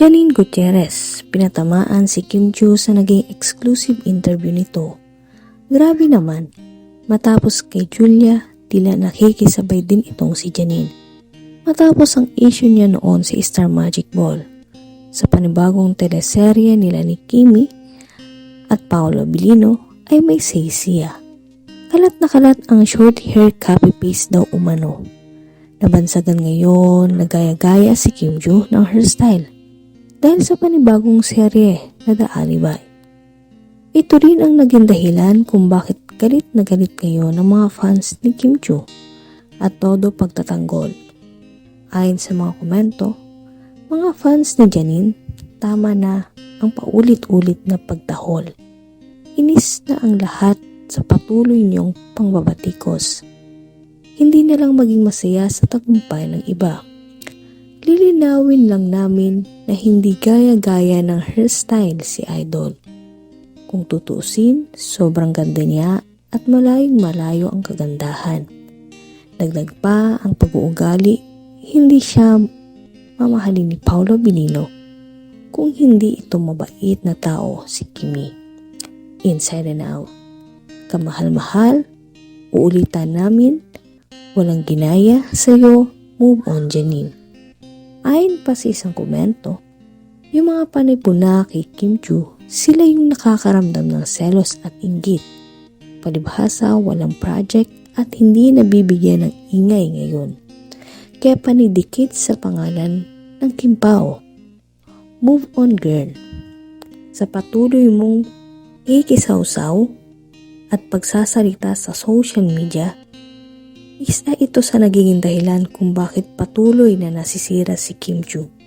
Janine Gutierrez, pinatamaan si Kim Joo sa naging exclusive interview nito. Grabe naman, matapos kay Julia, tila nakikisabay din itong si Janine. Matapos ang issue niya noon si Star Magic Ball sa panibagong teleserye nila ni Kimi at Paolo Bilino ay may say siya. Kalat na kalat ang short hair copy paste daw umano. Nabansagan ngayon na gaya-gaya si Kim Joo ng hairstyle dahil sa panibagong serye na The Alibi. Ito rin ang naging dahilan kung bakit galit na galit ngayon ng mga fans ni Kim Joo at todo pagtatanggol. Ayon sa mga komento, mga fans ni Janine, tama na ang paulit-ulit na pagtahol. Inis na ang lahat sa patuloy niyong pangbabatikos. Hindi na lang maging masaya sa tagumpay ng iba. Lilinawin lang namin na hindi gaya-gaya ng hairstyle si Idol. Kung tutusin, sobrang ganda niya at malayong malayo ang kagandahan. Dagdag pa ang pag-uugali, hindi siya mamahalin ni Paolo Bilino kung hindi ito mabait na tao si Kimi. Inside and out. Kamahal-mahal, uulitan namin, walang ginaya sa'yo, move on Janine. Ayon pa sa isang komento, yung mga panipuna kay Kim Chu, sila yung nakakaramdam ng selos at inggit. Palibhasa, walang project at hindi nabibigyan ng ingay ngayon. Kaya panidikit sa pangalan ng Kim Pao. Move on girl. Sa patuloy mong ikisawsaw at pagsasalita sa social media, isa ito sa nagiging dahilan kung bakit patuloy na nasisira si Kim Joo.